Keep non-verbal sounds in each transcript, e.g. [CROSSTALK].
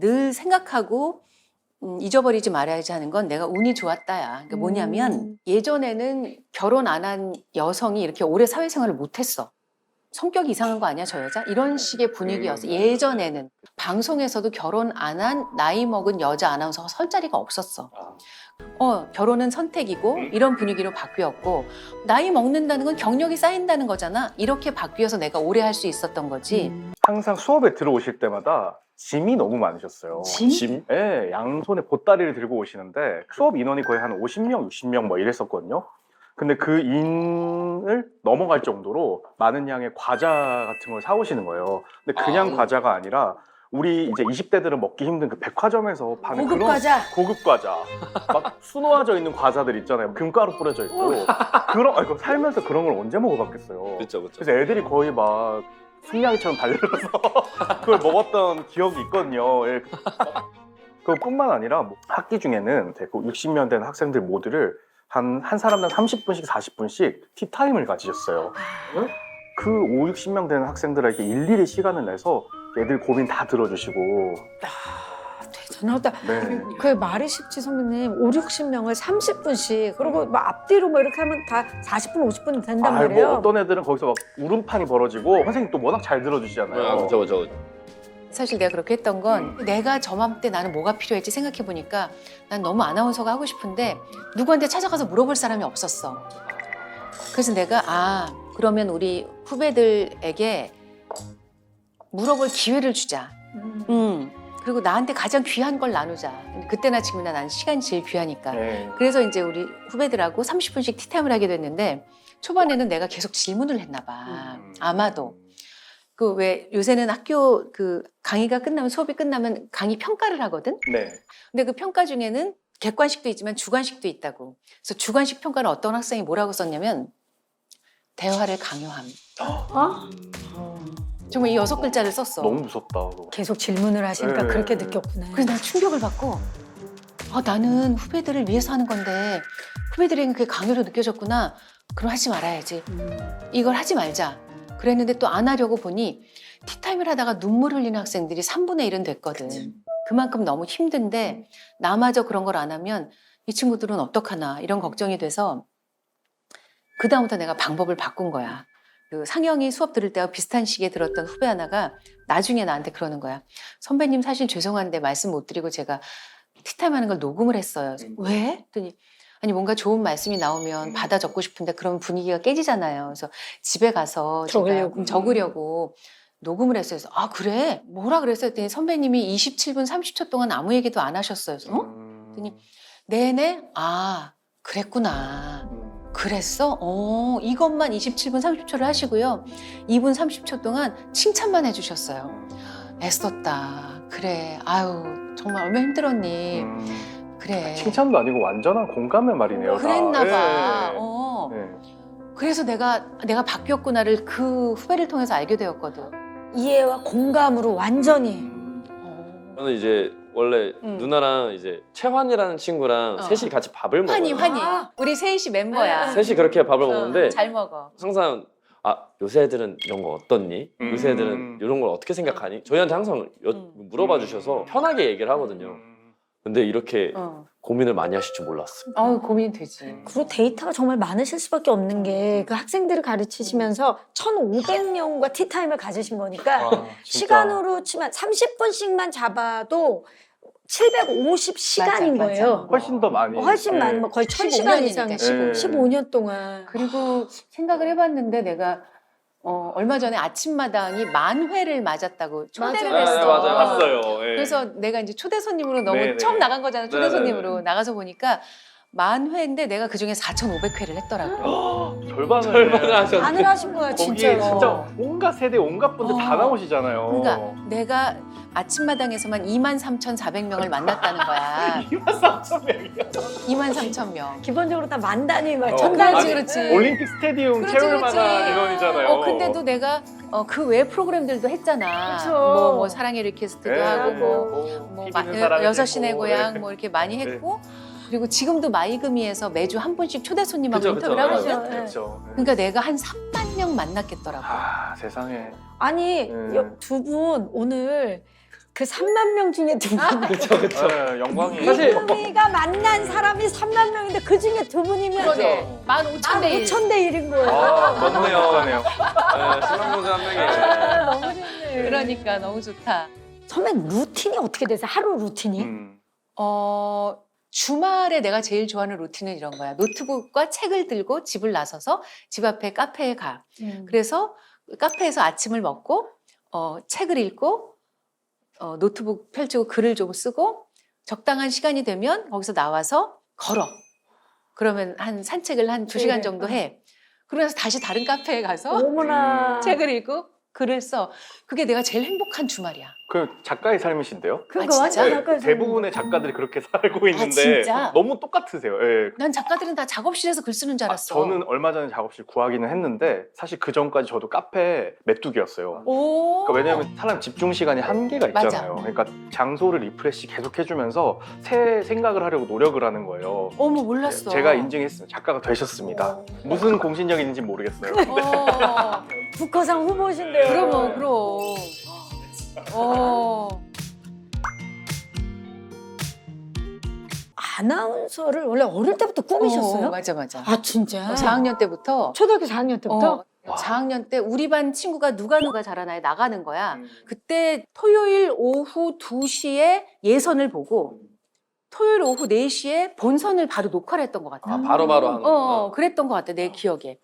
늘 생각하고 음, 잊어버리지 말아야지 하는 건 내가 운이 좋았다야. 그러니까 뭐냐면 음. 예전에는 결혼 안 한 여성이 이렇게 오래 사회생활을 못했어. 성격이 이상한 거 아니야 저 여자? 이런 식의 분위기였어. 예전에는 방송에서도 결혼 안 한 나이 먹은 여자 아나운서가 설 자리가 없었어. 어 결혼은 선택이고 이런 분위기로 바뀌었고 나이 먹는다는 건 경력이 쌓인다는 거잖아. 이렇게 바뀌어서 내가 오래 할 수 있었던 거지. 음. 항상 수업에 들어오실 때마다 짐이 너무 많으셨어요. 짐? 예, 양손에 보따리를 들고 오시는데 수업 인원이 거의 한 50명, 60명 뭐 이랬었거든요. 근데 그 인을 넘어갈 정도로 많은 양의 과자 같은 걸 사오시는 거예요. 근데 그냥 아. 과자가 아니라 우리 이제 20대들은 먹기 힘든 그 백화점에서 파는 고급 과자. 고급 과자, 막 수놓아져 있는 과자들 있잖아요. 금가루 뿌려져 있고 그런 아, 이거 살면서 그런 걸 언제 먹어봤겠어요. 그렇죠, 그렇죠. 그래서 애들이 거의 막 승냥이처럼 달려서 [LAUGHS] 그걸 먹었던 기억이 있거든요. 예. 그뿐만 아니라 뭐 학기 중에는 그 60명 된 학생들 모두를 한, 한 사람당 30분씩 40분씩 티타임을 가지셨어요. 그 5, 60명 되는 학생들에게 일일이 시간을 내서 애들 고민 다 들어주시고 대단하다. 네. 그 말이 쉽지 선배님 5, 60명을 30분씩 그리고 막 앞뒤로 뭐 이렇게 하면 다 40분, 50분 된단 아, 말이에요. 뭐 어떤 애들은 거기서 막 울음판이 벌어지고 선생님 또 워낙 잘 들어주시잖아요. 아, 그렇죠, 그렇죠. 사실 내가 그렇게 했던 건 내가 저맘때 나는 뭐가 필요했지 생각해 보니까 난 너무 아나운서가 하고 싶은데 누구한테 찾아가서 물어볼 사람이 없었어. 그래서 내가 아 그러면 우리 후배들에게 물어볼 기회를 주자. 음. 음 그리고 나한테 가장 귀한 걸 나누자. 그때나 지금이나 난 시간이 제일 귀하니까. 네. 그래서 이제 우리 후배들하고 30분씩 티타임을 하게 됐는데 초반에는 내가 계속 질문을 했나 봐. 음. 아마도. 그 왜 요새는 학교 그 강의가 끝나면 수업이 끝나면 강의 평가를 하거든. 네. 근데 그 평가 중에는 객관식도 있지만 주관식도 있다고. 그래서 주관식 평가는 어떤 학생이 뭐라고 썼냐면 대화를 강요함. 어? 정말 이 여섯 글자를 썼어. 너무 무섭다. 그거. 계속 질문을 하시니까 네. 그렇게 느꼈구나. 그래서 난 충격을 받고 아, 나는 후배들을 위해서 하는 건데 후배들에게 그게 강요로 느껴졌구나. 그럼 하지 말아야지. 음. 이걸 하지 말자. 그랬는데 또 안 하려고 보니 티타임을 하다가 눈물 흘리는 학생들이 3분의 1은 됐거든. 그만큼 너무 힘든데 나마저 그런 걸 안 하면 이 친구들은 어떡하나 이런 걱정이 돼서 그다음부터 내가 방법을 바꾼 거야. 그 상영이 수업 들을 때와 비슷한 시기에 들었던 후배 하나가 나중에 나한테 그러는 거야. 선배님 사실 죄송한데 말씀 못 드리고 제가 티타임 하는 걸 녹음을 했어요. 그래서 왜? 했더니 아니 뭔가 좋은 말씀이 나오면 받아 적고 싶은데 그런 분위기가 깨지잖아요. 그래서 집에 가서 제가 적으려고. 적으려고 녹음을 했어요. 그래서 아 그래? 뭐라 그랬어요? 했더니 선배님이 27분 30초 동안 아무 얘기도 안 하셨어요. 그래서 어? 음. 그랬더니 네네 아 그랬구나. 음. 그랬어? 어, 이것만 27분 30초를 하시고요. 2분 30초 동안 칭찬만 해주셨어요. 애썼다. 그래. 아유, 정말 얼마나 힘들었니. 음. 그래. 칭찬도 아니고 완전한 공감의 말이네요. 다. 그랬나 봐. 예. 어. 네. 그래서 내가, 내가 바뀌었구나를 그 후배를 통해서 알게 되었거든. 이해와 공감으로 완전히 어. 저는 이제 원래 음. 누나랑 이제 채환이라는 친구랑 어. 셋이 같이 밥을 먹어요. 환희, 환희. 아. 우리 셋이 멤버야. 셋이 그렇게 밥을 어, 먹는데 잘 먹어. 항상 아 요새 애들은 이런 거 어떻니? 음. 요새 애들은 이런 걸 어떻게 생각하니? 저희한테 항상 여- 음. 물어봐 음. 주셔서 편하게 얘기를 하거든요. 음. 근데 이렇게 어. 고민을 많이 하실 줄 몰랐어요. 아유, 고민이 되지. 그리고 데이터가 정말 많으실 수밖에 없는 게 그 학생들을 가르치시면서 1,500명과 티타임을 가지신 거니까 아. 시간으로 치면 30분씩만 잡아도 750시간인 맞아, 맞아. 거예요. 훨씬 더 많이. 훨씬 예. 많은 뭐 거의 15 1000시간 이상 년이니까, 15 15년 동안 그리고 생각을 해봤는데 내가 어, 얼마 전에 아침마당이 만 회를 맞았다고 초대를 맞아요. 했어. 네, 맞아요. 봤어요. 예. 그래서 내가 이제 초대 손님으로 너무 네, 네. 처음 나간 거잖아. 초대 네, 네, 손님으로 네. 나가서 보니까 만 회인데 내가 그 중에 4,500회를 했더라고. [GASPS] 절반을 절반을 하셨네. 안을 하신 거야 거기에 진짜로. 진짜 온갖 세대 온갖 분들 다 어. 나오시잖아요. 그러니까 내가 아침마당에서만 23,400명을 만났다는 거야. [LAUGHS] 2만 3천 명이요. 23,000명. 기본적으로 다 만 단위 막 어. 천 그렇지, 단위. 그렇지. 올림픽 스테디움 그렇지, 채울 그렇지. 인원이잖아요. 어 근데도 내가 어, 그 외 프로그램들도 했잖아. 그쵸. 뭐, 뭐 사랑의 리퀘스트도 네, 하고 네. 뭐 뭐, 뭐피 마- 여섯 시내 고향 네. 뭐 이렇게 많이 네. 했고 그리고 지금도 마이금이에서 매주 한 분씩 초대 손님하고 그쵸, 인터뷰를 그쵸. 하거든. 맞아요. 그렇죠. 그러니까 내가 한 3만 명 만났겠더라고. 아 세상에. 아니 네. 두 분 오늘 그 3만 명 중에 두 분. 그쵸 그쵸. 네, 영광이 사실- 이금희가 만난 사람이 3만 명인데 그 중에 두 분이면 그러네. 만 오천 대 일. 5천 대 1인 거예요. 아 맞네요. 맞네요. 네, 신랑공자 한 명이. 아, 너무 좋네. 그러니까 너무 좋다. 선배 루틴이 어떻게 되세요? 하루 루틴이? 음. 어, 주말에 내가 제일 좋아하는 루틴은 이런 거야. 노트북과 책을 들고 집을 나서서 집 앞에 카페에 가. 음. 그래서 카페에서 아침을 먹고 어, 책을 읽고 어, 노트북 펼치고 글을 좀 쓰고 적당한 시간이 되면 거기서 나와서 걸어. 그러면 한 산책을 한 두 시간 네. 정도 해. 그러면서 다시 다른 카페에 가서 어머나. 책을 읽고 글을 써. 그게 내가 제일 행복한 주말이야. 그 작가의 삶이신데요? 그거 아, 진짜? 완전 아까 대부분의 작가들이 그렇게 [LAUGHS] 살고 있는데 진짜? 너무 똑같으세요. 예. 난 작가들은 다 작업실에서 글 쓰는 줄 아, 알았어. 저는 얼마 전에 작업실 구하기는 했는데 사실 그 전까지 저도 카페 메뚜기였어요. 오. 그러니까 왜냐하면 사람 집중 시간이 한계가 맞아. 있잖아요. 그러니까 장소를 리프레시 계속 해주면서 새 생각을 하려고 노력을 하는 거예요. 어머 몰랐어. 제가 인증했습니다. 작가가 되셨습니다. 무슨 공신력이 있는지 모르겠어요. 어. [LAUGHS] 북커상 후보신데 요. 그럼 그럼. 어. 아나운서를 원래 어릴 때부터 꿈이셨어요? 어, 맞아 맞아. 아 진짜? 4학년 때부터 초등학교 4학년 때부터? 어, 4학년 때 우리 반 친구가 누가 누가 잘하나에 나가는 거야. 음. 그때 토요일 오후 2시에 예선을 보고 토요일 오후 4시에 본선을 바로 녹화를 했던 것 같아. 아 바로바로 하는 어, 거구나. 어, 그랬던 것 같아, 내 기억에.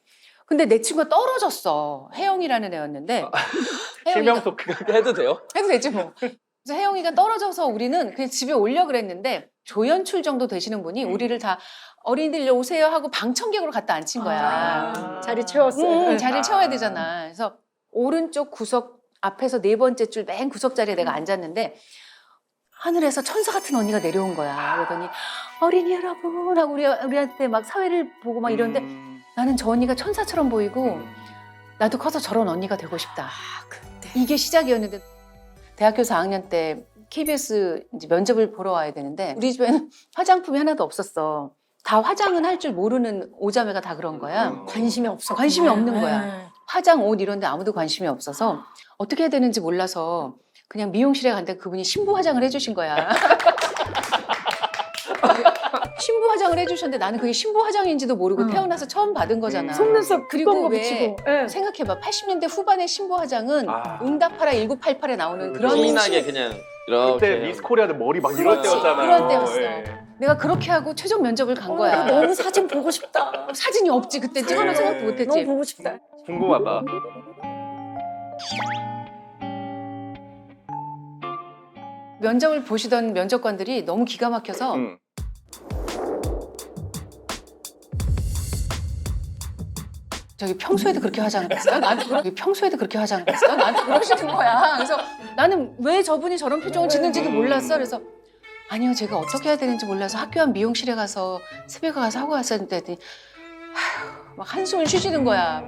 근데 내 친구가 떨어졌어. 혜영이라는 애였는데. [LAUGHS] 혜영이가- 실명도 그렇게 해도 돼요? 해도 되지 뭐. 그래서 혜영이가 떨어져서 우리는 그냥 집에 오려 그랬는데 조연출 정도 되시는 분이 음. 우리를 다 어린이들 오세요 하고 방청객으로 갖다 앉힌 거야. 아, 자리 채웠어요. 음, 자리를 아. 채워야 되잖아. 그래서 오른쪽 구석 앞에서 네 번째 줄 맨 구석 자리에 내가 앉았는데 하늘에서 천사 같은 언니가 내려온 거야. 그러더니 어린이 여러분 하고 우리, 우리한테 막 사회를 보고 막 이러는데 음. 나는 저 언니가 천사처럼 보이고 나도 커서 저런 언니가 되고 싶다. 아, 그때. 이게 시작이었는데 대학교 4학년 때 KBS 이제 면접을 보러 와야 되는데 우리 집에는 [LAUGHS] 화장품이 하나도 없었어. 다 화장은 할 줄 모르는 오자매가 다 그런 거야. 음. 관심이 없어. 관심이 없는 거야. 네. 화장, 옷 이런 데 아무도 관심이 없어서 어떻게 해야 되는지 몰라서 그냥 미용실에 갔는데 그분이 신부 화장을 해주신 거야. [LAUGHS] 신부 화장을 해주셨는데 나는 그게 신부 화장인지도 모르고 응. 태어나서 처음 받은 거잖아. 속눈썹 그리고 왜 붙이고. 예. 생각해봐. 80년대 후반의 신부 화장은 아. 응답하라 1988에 나오는 그런 진하게 신- 그냥 그때 이렇게. 미스 코리아도 머리 막 이런 그렇지, 때였잖아요. 그런 때였어. 예. 내가 그렇게 하고 최종 면접을 간 어, 거야. 너무 사진 보고 싶다. 사진이 없지 그때 네. 생각도 너무 못했지. 보고 싶다. 궁금하다. 면접을 보시던 면접관들이 너무 기가 막혀서 음. 저기 평소에도 그렇게 화장을 했어요? 나한테 그러... 평소에도 그렇게 화장을 했어요? 나한테 그러시는 거야. 그래서 나는 왜 저분이 저런 표정을 짓는지도 몰랐어. 그래서 아니요, 제가 어떻게 해야 되는지 몰라서 학교 앞 미용실에 가서 새벽에 가서 하고 왔었는데 아휴, 막 한숨을 쉬시는 거야.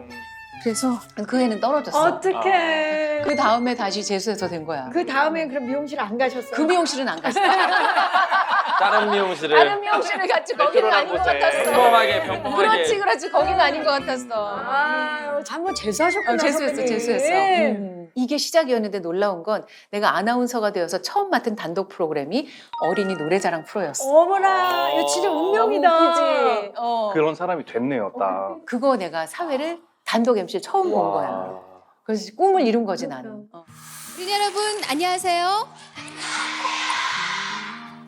그래서 그 애는 떨어졌어. 어떡해. 그 다음에 다시 재수해서 된 거야. 그 다음에 그럼 미용실 안 가셨어요? 그 미용실은 안 갔어. [LAUGHS] 다른 미용실을 다른 미용실을 갔지 거기는 아닌 것 같았어. 평범하게 평범하게. 그렇지, 그렇지. 거기는 아닌 것 같았어. 아, 한번 재수하셨구나. 어, 재수했어, 선배님. 재수했어. 예. 음. 이게 시작이었는데 놀라운 건 내가 아나운서가 되어서 처음 맡은 단독 프로그램이 어린이 노래자랑 프로였어. 어머나, 이거 진짜 운명이다. 어, 그지? 어. 그런 사람이 됐네요, 딱. 그거 내가 사회를 단독 MC 처음 본 거야. 그래서 꿈을 이룬 거지 나는. 어. 어린이 여러분 안녕하세요.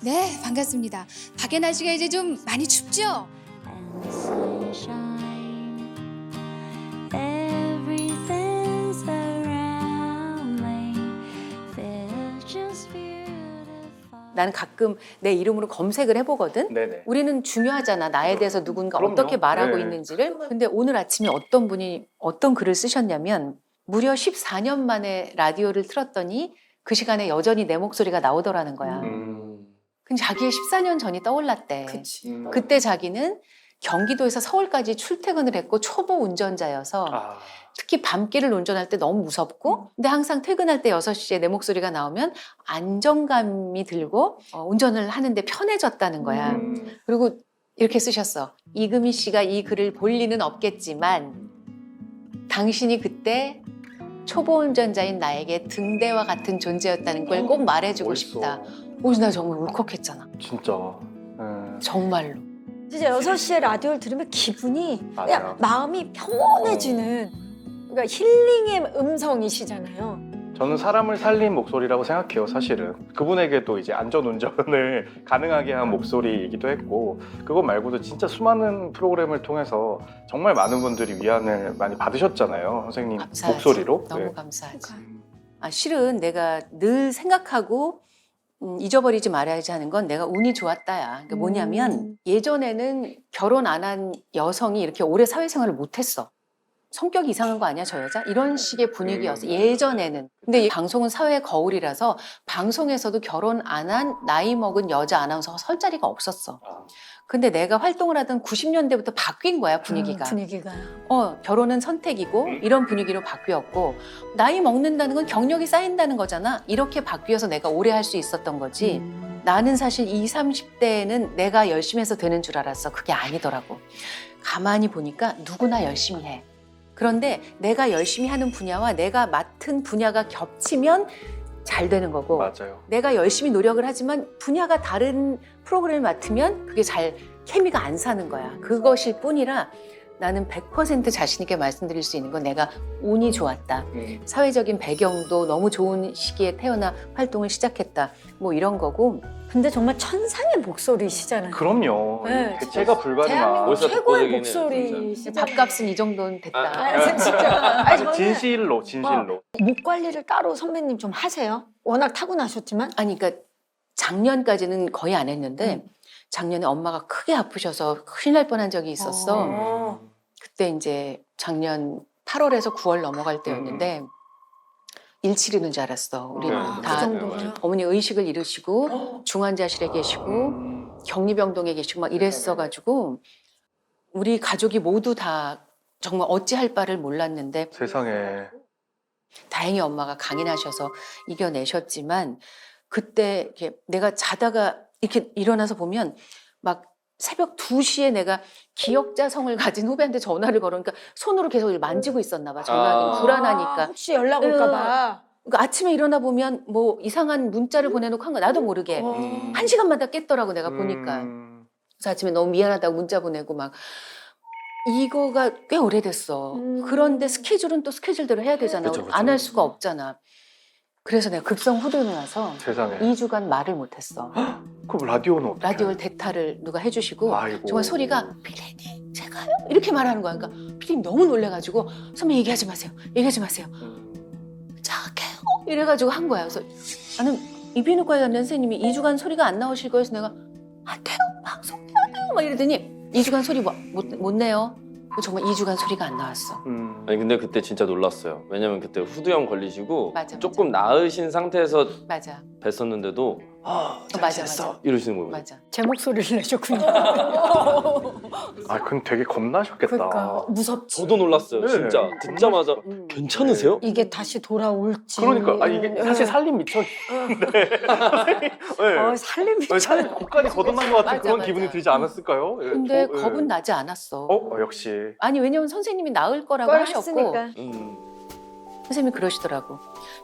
네 반갑습니다. 밖에 날씨가 이제 좀 많이 춥죠? and the sunshine. Everything's around me feels just beautiful. 나는 가끔 내 이름으로 검색을 해보거든. 네네. 우리는 중요하잖아. 나에 대해서 누군가 그럼요. 어떻게 말하고 네. 있는지를. 근데 오늘 아침에 어떤 분이 어떤 글을 쓰셨냐면 무려 14년 만에 라디오를 틀었더니 그 시간에 여전히 내 목소리가 나오더라는 거야. 음. 근데 자기의 14년 전이 떠올랐대. 그치. 음. 그때 자기는 경기도에서 서울까지 출퇴근을 했고 초보 운전자여서 아. 특히 밤길을 운전할 때 너무 무섭고 근데 항상 퇴근할 때 6시에 내 목소리가 나오면 안정감이 들고 어, 운전을 하는데 편해졌다는 거야. 음. 그리고 이렇게 쓰셨어. 이금희 씨가 이 글을 볼 리는 없겠지만 당신이 그때 초보 운전자인 나에게 등대와 같은 존재였다는 걸 꼭 말해주고 멋있어. 싶다. 그래서 나 정말 울컥했잖아. 진짜. 예. 정말로. 진짜 6시에 라디오를 들으면 기분이 맞아요. 그냥 마음이 평온해지는 그러니까 힐링의 음성이시잖아요. 저는 사람을 살린 목소리라고 생각해요, 사실은. 그분에게도 이제 안전 운전을 [LAUGHS] 가능하게 한 목소리이기도 했고, 그거 말고도 진짜 수많은 프로그램을 통해서 정말 많은 분들이 위안을 많이 받으셨잖아요, 선생님 감사하지. 목소리로. 너무 네. 감사하지. 아, 실은 내가 늘 생각하고 음, 잊어버리지 말아야지 하는 건 내가 운이 좋았다야. 그러니까 뭐냐면 음. 예전에는 결혼 안 한 여성이 이렇게 오래 사회생활을 못했어. 성격이 이상한 거 아니야 저 여자? 이런 식의 분위기였어. 예전에는. 근데 이 방송은 사회의 거울이라서 방송에서도 결혼 안 한 나이 먹은 여자 아나운서가 설 자리가 없었어. 근데 내가 활동을 하던 90년대부터 바뀐 거야 분위기가. 음, 분위기가. 어, 결혼은 선택이고 이런 분위기로 바뀌었고 나이 먹는다는 건 경력이 쌓인다는 거잖아. 이렇게 바뀌어서 내가 오래 할 수 있었던 거지. 음. 나는 사실 20, 30대에는 내가 열심히 해서 되는 줄 알았어. 그게 아니더라고. 가만히 보니까 누구나 열심히 해. 그런데 내가 열심히 하는 분야와 내가 맡은 분야가 겹치면 잘 되는 거고 맞아요. 내가 열심히 노력을 하지만 분야가 다른 프로그램을 맡으면 그게 잘 케미가 안 사는 거야. 그것일 뿐이라 나는 100% 자신 있게 말씀드릴 수 있는 건 내가 운이 좋았다. 음. 사회적인 배경도 너무 좋은 시기에 태어나 활동을 시작했다. 뭐 이런 거고 근데 정말 천상의 목소리시잖아요. 그럼요. 네, 대체가 불가능한. 대한민국 최고의 목소리시잖아요. 밥값은 이 정도는 됐다. 아, 진짜. [LAUGHS] 아니, 저는 진실로, 진실로. 목 관리를 따로 선배님 좀 하세요? 워낙 타고나셨지만. 아니 그러니까 작년까지는 거의 안 했는데 음. 작년에 엄마가 크게 아프셔서 큰일 날 뻔한 적이 있었어. 어. 그때 이제 작년 8월에서 9월 넘어갈 때였는데 일치리는 줄 알았어. 우리 네. 아, 다그 정도로요? 어머니 의식을 잃으시고 중환자실에 계시고 음. 격리병동에 계시고 막 이랬어가지고 우리 가족이 모두 다 정말 어찌할 바를 몰랐는데 세상에. 다행히 엄마가 강인하셔서 이겨내셨지만 그때 이렇게 내가 자다가 이렇게 일어나서 보면 막 새벽 2시에 내가 기억자성을 가진 후배한테 전화를 걸으니까 손으로 계속 만지고 있었나 봐. 전화기 아. 불안하니까. 아, 혹시 연락 올까봐. 그러니까 아침에 일어나 보면 뭐 이상한 문자를 보내놓고 한 거 나도 모르게 어. 한 시간마다 깼더라고 내가 보니까. 음. 그래서 아침에 너무 미안하다고 문자 보내고 막 이거가 꽤 오래됐어. 음. 그런데 스케줄은 또 스케줄대로 해야 되잖아. 그쵸, 그쵸. 안할 수가 없잖아. 그래서 내가 급성 후두를 나서 세상에. 2주간 말을 못했어. 그럼 라디오는 어떻게? 라디오 대타를 누가 해주시고 아이고. 정말 소리가 필리님 제가요? 이렇게 말하는 거야. 그러니까 필리님 너무 놀래가지고 선배 얘기하지 마세요. 얘기하지 마세요. 음. 작게요. 이래가지고 한 거야. 그래서 나는 이비인후과에 갔는 선생님이 2주간 소리가 안 나오실 거여서 내가 안 돼요. 방송 해야 돼요. 막 이러더니 2주간 소리 못, 못, 못 내요. 정말 2주간 소리가 안 나왔어. 음. 아니 근데 그때 진짜 놀랐어요. 왜냐면 그때 후두염 걸리시고 맞아, 맞아. 조금 나으신 상태에서 맞아. 뵀었는데도 아, 잘 맞아, 지냈어 맞아. 이러시는 거예요. 맞아. 제 목소리를 내셨군요. 아, 그럼 되게 겁나셨겠다. 그러니까 무섭지. 저도 놀랐어요. 네. 진짜 듣자마자 음. 괜찮으세요? 이게 다시 돌아올지. 그러니까 아 이게 사실 살림 미쳐. 네. [LAUGHS] 네. 어, 살림 네, 사실 고까지 거듭난 것 같은 맞아, 그런 맞아. 기분이 들지 않았을까요? 예, 근데 저, 예. 겁은 나지 않았어. 어, 어, 역시. 아니 왜냐면 선생님이 나을 거라고 걸 하셨고. 음. 선생님이 그러시더라고.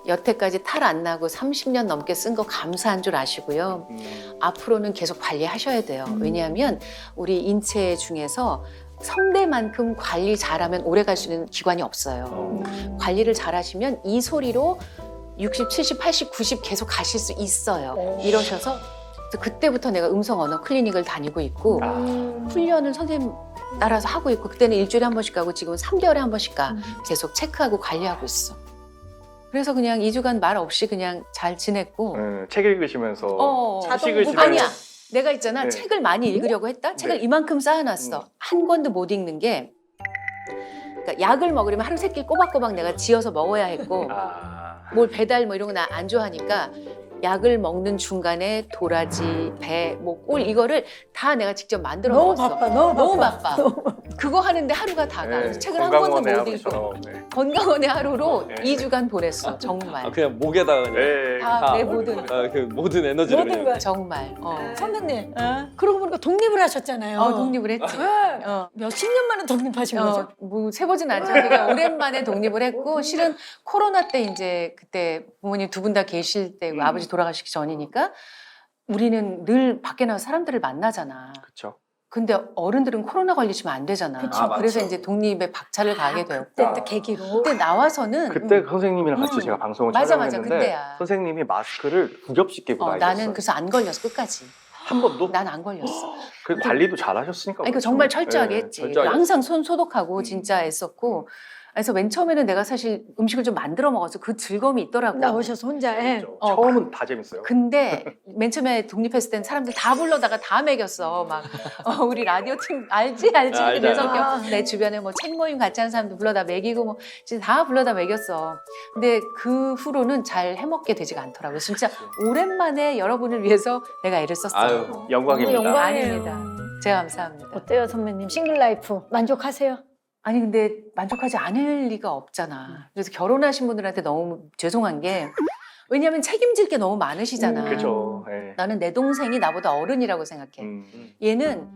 여태까지 탈 안 나고 30년 넘게 쓴 거 감사한 줄 아시고요. 음. 앞으로는 계속 관리하셔야 돼요. 음. 왜냐하면 우리 인체 중에서 성대만큼 관리 잘하면 오래 갈 수 있는 기관이 없어요. 어. 관리를 잘하시면 이 소리로 60, 70, 80, 90 계속 가실 수 있어요. 어. 이러셔서 그때부터 내가 음성 언어 클리닉을 다니고 있고 아. 음. 훈련을 선생님 따라서 하고 있고 그때는 일주일에 한 번씩 가고 지금은 3개월에 한 번씩 가. 음. 계속 체크하고 관리하고 있어. 그래서 그냥 2주간 말 없이 그냥 잘 지냈고 네, 책 읽으시면서 어. 휴식을 자동 지내는- 아니야. 내가 있잖아. 네. 책을 많이 읽으려고 했다. 책을 네. 이만큼 쌓아놨어. 음. 한 권도 못 읽는 게. 그러니까 약을 먹으려면 하루 세끼 꼬박꼬박 내가 지어서 먹어야 했고 아. 뭘 배달 뭐 이런 거 나 안 좋아하니까 약을 먹는 중간에 도라지, 배, 뭐 꿀 이거를 다 내가 직접 만들어 너무 먹었어. 바빠, 너무 바빠. 너무 바빠. 그거 하는데 하루가 다가. 네, 책을 한 권도 건강원의 못 읽고 하루처럼. 네. 건강원의 하루로 네. 2주간 보냈어. 정말. 아, 그냥 목에다가 그냥 네. 다 내 모든 아, 그 모든 에너지를 모든 그냥 걸. 정말. 어. 선배님, 그러고 보니까 독립을 하셨잖아요. 어, 독립을 했지. 네. 어. 몇십 년 만에 독립하신 거죠? 어, 뭐 세보진 않죠. 그러니까 오랜만에 독립을 했고 실은 코로나 때 이제 그때 부모님 두 분 다 계실 때고 음. 아버지 돌아가시기 전이니까 우리는 늘 밖에 나가 서 사람들을 만나잖아. 그쵸. 근데 어른들은 코로나 걸리시면 안 되잖아. 그쵸. 아, 맞죠. 그래서 이제 독립에 박차를 가게 그때 되었고 또 계기로. 그때 나와서는 그때 음, 선생님이랑 같이 음. 제가 방송을 맞아, 맞아. 촬영했는데 그때야. 선생님이 마스크를 두 겹씩 끼고 어, 다니셨어요. 나는 그래서 안 걸렸어 끝까지. 한 번도 난 안 걸렸어. 그 관리도 잘 하셨으니까. 아니, 그 그렇죠. 정말 철저하게 네, 했지. 철저하게 항상 손 소독하고 음. 진짜 애썼고. 그래서 맨 처음에는 내가 사실 음식을 좀 만들어 먹어서 그 즐거움이 있더라고. 나오셔서 혼자 해. 그렇죠. 어, 처음은 다 재밌어요. 근데 [LAUGHS] 맨 처음에 독립했을 땐 사람들 다 불러다가 다 먹였어. 막 어, 우리 라디오 팀 알지 알지 아, 알죠, 내 알죠. 성격 내 주변에 뭐 책 모임 같이 하는 사람들 불러다 먹이고 뭐 진짜 다 불러다 먹였어. 근데 그 후로는 잘 해먹게 되지가 않더라고요. 진짜 오랜만에 여러분을 위해서 내가 애를 썼어요. 아유, 영광입니다. 너무 영광이에요. 아닙니다. 제가 감사합니다. 어때요, 선배님? 싱글 라이프 만족하세요? 아니 근데 만족하지 않을 리가 없잖아. 그래서 결혼하신 분들한테 너무 죄송한 게 왜냐하면 책임질 게 너무 많으시잖아. 음, 그렇죠. 네. 나는 내 동생이 나보다 어른이라고 생각해. 음. 얘는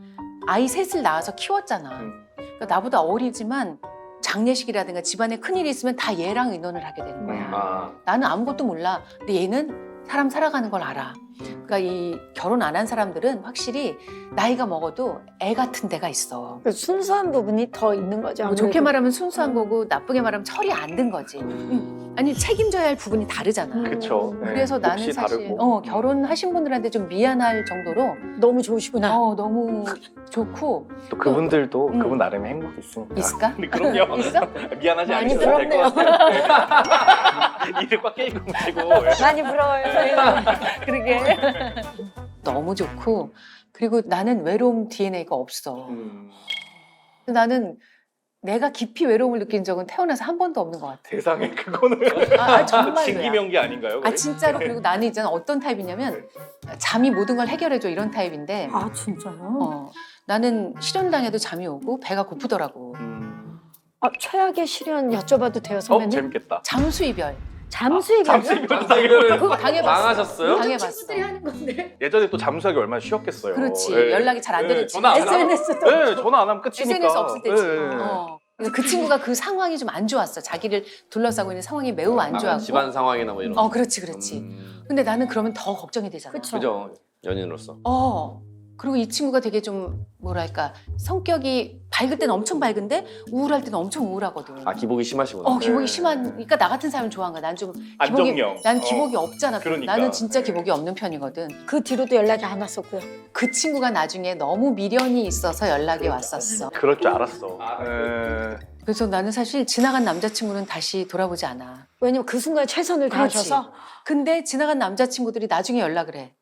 아이 셋을 낳아서 키웠잖아. 음. 그러니까 나보다 어리지만 장례식이라든가 집안에 큰 일이 있으면 다 얘랑 의논을 하게 되는 거야. 음. 아, 나는 아무것도 몰라. 근데 얘는 사람 살아가는 걸 알아. 그러니까 이 결혼 안 한 사람들은 확실히 나이가 먹어도 애 같은 데가 있어. 그 순수한 부분이 더 있는 거죠. 뭐 아무래도. 좋게 말하면 순수한 거고 나쁘게 말하면 철이 안 든 거지. 음. 아니 책임져야 할 부분이 다르잖아. 음. 그렇죠. 네. 그래서 나는 몫이 사실 다르고. 어, 결혼하신 분들한테 좀 미안할 정도로 너무 좋으시구나. 어, 너무 좋고 또 그분들도 음. 그분 나름의 행복이 있으니까. 있을까? [LAUGHS] 근데 그럼요. 있어? [LAUGHS] 미안하지 많이 않으셔도 될것 부럽네요. 같아요. 일을 꽉 깨고 뭉치고. 많이 부러워요. [LAUGHS] 그러게. 너무 좋고 그리고 나는 외로움 DNA가 없어. 음, 나는 내가 깊이 외로움을 느낀 적은 태어나서 한 번도 없는 것 같아. 세상에 그거는 아, 아, 정말로야. 진기명기 아닌가요? 아 거의? 진짜로 그리고 나는 있잖아 어떤 타입이냐면 잠이 모든 걸 해결해줘 이런 타입인데 아 진짜요? 어, 나는 실현당해도 잠이 오고 배가 고프더라고. 음. 아, 최악의 시련 여쭤봐도 돼요, 어 선배님? 재밌겠다. 잠수 이별 잠수이 잠수 가죠? 이별 당해보셨어요? 그거 당해봤어. 망하셨어요? 당해봤어. 하는 건데. 예전에 또 잠수하기 얼마나 쉬웠겠어요. 그렇지 예. 연락이 잘안 예, 되는 전화 안 친구. 하면- SNS도. 네, 전화 안 하면 끝이니까. SNS 없을 때지. 예, 예. 어. 그래서 그 친구가 그 상황이 좀 안 좋았어. 자기를 둘러싸고 있는 상황이 매우 안 아, 좋았고. 집안 상황이나 뭐 이런. 어, 그렇지, 그렇지. 음, 근데 나는 그러면 더 걱정이 되잖아. 그쵸. 그죠 연인으로서. 어. 그리고 이 친구가 되게 좀 뭐랄까 성격이 밝을 때는 엄청 밝은데 우울할 때는 엄청 우울하거든. 아 기복이 심하시구나. 어 기복이 네. 심하니까 나 같은 사람 좋아한 거야. 난 좀 기복이 안정형. 난 어. 기복이 없잖아. 그러니까. 나는 진짜 기복이 없는 편이거든. 그 뒤로도 연락이 안 왔었고요. 그 친구가 나중에 너무 미련이 있어서 연락이 왔었어. 그럴 줄 알았어. 아, 예. 그래서 나는 사실 지나간 남자친구는 다시 돌아보지 않아. 왜냐면 그 순간 최선을 그렇지. 다하셔서 근데 지나간 남자친구들이 나중에 연락을 해.